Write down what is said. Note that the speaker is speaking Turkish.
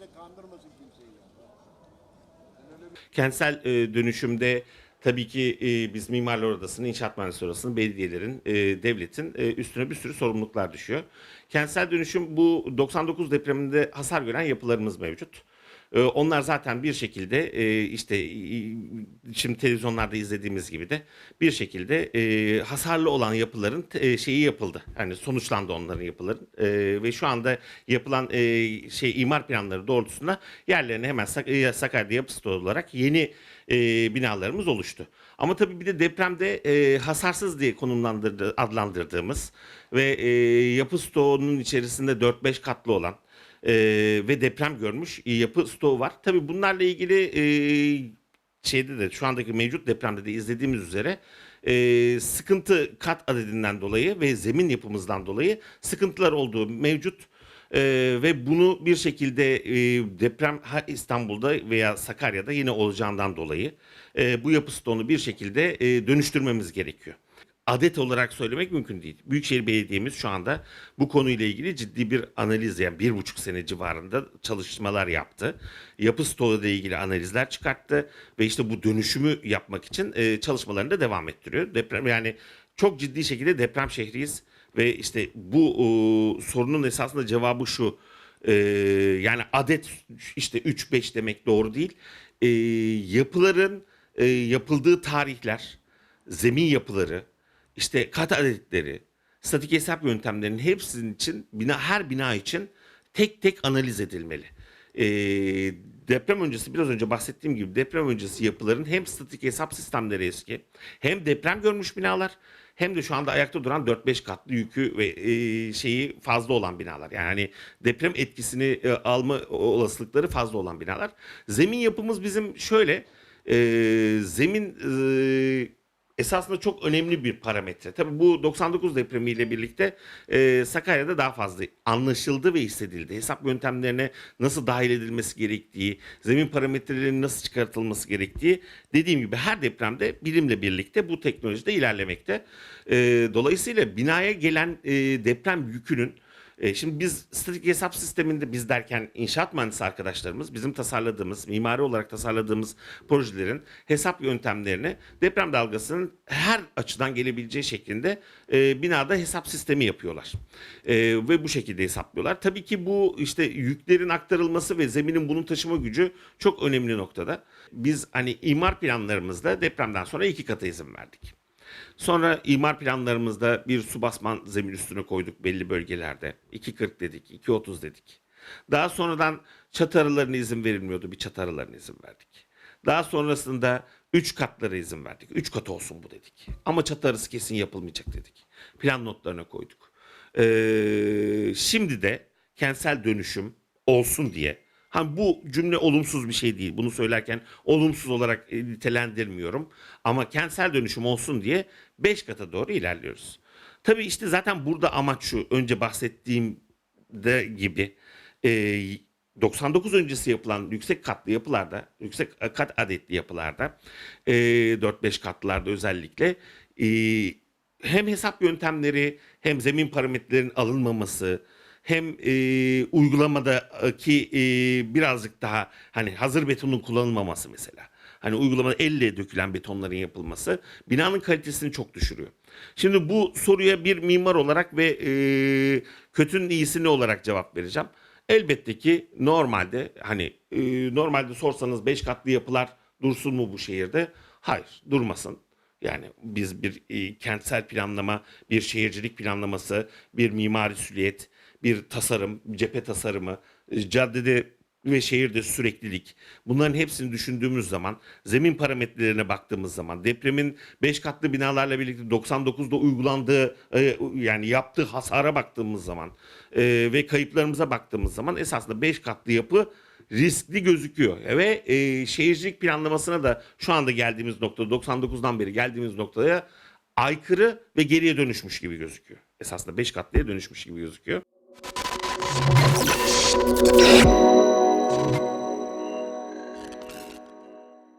kimse kandırmasın kimseyi Kentsel e, dönüşümde tabii ki e, biz Mimarlar Odası'nın, İnşaat Mühendisleri Odası'nın, belediyelerin, e, devletin e, üstüne bir sürü sorumluluklar düşüyor. Kentsel dönüşüm bu 99 depreminde hasar gören yapılarımız mevcut. E, onlar zaten bir şekilde e, işte şimdi televizyonlarda izlediğimiz gibi de bir şekilde e, hasarlı olan yapıların e, şeyi yapıldı. Yani sonuçlandı onların yapıların ve şu anda yapılan şey imar planları doğrultusunda yerlerine hemen Sak Sakarya'da yapı olarak yeni binalarımız oluştu. Ama tabii bir de depremde e, hasarsız diye konumlandırdı, adlandırdığımız ve e, yapı stoğunun içerisinde 4-5 katlı olan e, ve deprem görmüş yapı stoğu var. Tabii bunlarla ilgili e, şeyde de şu andaki mevcut depremde de izlediğimiz üzere e, sıkıntı kat adedinden dolayı ve zemin yapımızdan dolayı sıkıntılar olduğu mevcut. E, ve bunu bir şekilde e, deprem ha İstanbul'da veya Sakarya'da yine olacağından dolayı e, bu yapı stoğunu bir şekilde e, dönüştürmemiz gerekiyor adet olarak söylemek mümkün değil. Büyükşehir Belediye'miz şu anda bu konuyla ilgili ciddi bir analiz yani bir buçuk sene civarında çalışmalar yaptı. Yapı stoğu ile ilgili analizler çıkarttı ve işte bu dönüşümü yapmak için e, çalışmalarını da devam ettiriyor. Deprem yani çok ciddi şekilde deprem şehriyiz ve işte bu e, sorunun esasında cevabı şu. E, yani adet işte 3-5 demek doğru değil. E, yapıların e, yapıldığı tarihler, zemin yapıları, işte kat adetleri, statik hesap yöntemlerinin hepsinin için bina her bina için tek tek analiz edilmeli. Ee, deprem öncesi biraz önce bahsettiğim gibi deprem öncesi yapıların hem statik hesap sistemleri eski hem deprem görmüş binalar hem de şu anda ayakta duran 4-5 katlı yükü ve e, şeyi fazla olan binalar. Yani hani deprem etkisini e, alma olasılıkları fazla olan binalar. Zemin yapımız bizim şöyle e, zemin e, esasında çok önemli bir parametre. Tabii bu 99 depremiyle birlikte e, Sakarya'da daha fazla anlaşıldı ve hissedildi. Hesap yöntemlerine nasıl dahil edilmesi gerektiği, zemin parametrelerinin nasıl çıkartılması gerektiği dediğim gibi her depremde bilimle birlikte bu teknolojide ilerlemekte. E, dolayısıyla binaya gelen e, deprem yükünün e, Şimdi biz statik hesap sisteminde biz derken inşaat mühendisi arkadaşlarımız bizim tasarladığımız, mimari olarak tasarladığımız projelerin hesap yöntemlerini deprem dalgasının her açıdan gelebileceği şeklinde e, binada hesap sistemi yapıyorlar. E, ve bu şekilde hesaplıyorlar. Tabii ki bu işte yüklerin aktarılması ve zeminin bunu taşıma gücü çok önemli noktada. Biz hani imar planlarımızda depremden sonra iki kata izin verdik. Sonra imar planlarımızda bir su basman zemin üstüne koyduk belli bölgelerde. 2.40 dedik, 2.30 dedik. Daha sonradan çatı aralarına izin verilmiyordu. Bir çatı aralarına izin verdik. Daha sonrasında 3 katlara izin verdik. 3 kat olsun bu dedik. Ama çatı arası kesin yapılmayacak dedik. Plan notlarına koyduk. Ee, şimdi de kentsel dönüşüm olsun diye Ha bu cümle olumsuz bir şey değil. Bunu söylerken olumsuz olarak nitelendirmiyorum. Ama kentsel dönüşüm olsun diye 5 kata doğru ilerliyoruz. Tabii işte zaten burada amaç şu. Önce bahsettiğim de gibi e, 99 öncesi yapılan yüksek katlı yapılarda, yüksek kat adetli yapılarda, e, 4-5 katlılarda özellikle e, hem hesap yöntemleri hem zemin parametrelerin alınmaması, hem e, uygulamadaki e, birazcık daha hani hazır betonun kullanılmaması mesela. Hani uygulamada elle dökülen betonların yapılması binanın kalitesini çok düşürüyor. Şimdi bu soruya bir mimar olarak ve e, kötünün iyisi ne olarak cevap vereceğim. Elbette ki normalde hani e, normalde sorsanız 5 katlı yapılar dursun mu bu şehirde? Hayır durmasın. Yani biz bir e, kentsel planlama, bir şehircilik planlaması, bir mimari süliyet, bir tasarım, cephe tasarımı, e, caddede ve şehirde süreklilik. Bunların hepsini düşündüğümüz zaman, zemin parametrelerine baktığımız zaman, depremin 5 katlı binalarla birlikte 99'da uygulandığı e, yani yaptığı hasara baktığımız zaman e, ve kayıplarımıza baktığımız zaman esasında 5 katlı yapı riskli gözüküyor. Ve e, şehircilik planlamasına da şu anda geldiğimiz noktada 99'dan beri geldiğimiz noktaya aykırı ve geriye dönüşmüş gibi gözüküyor. Esasında 5 katlıya dönüşmüş gibi gözüküyor.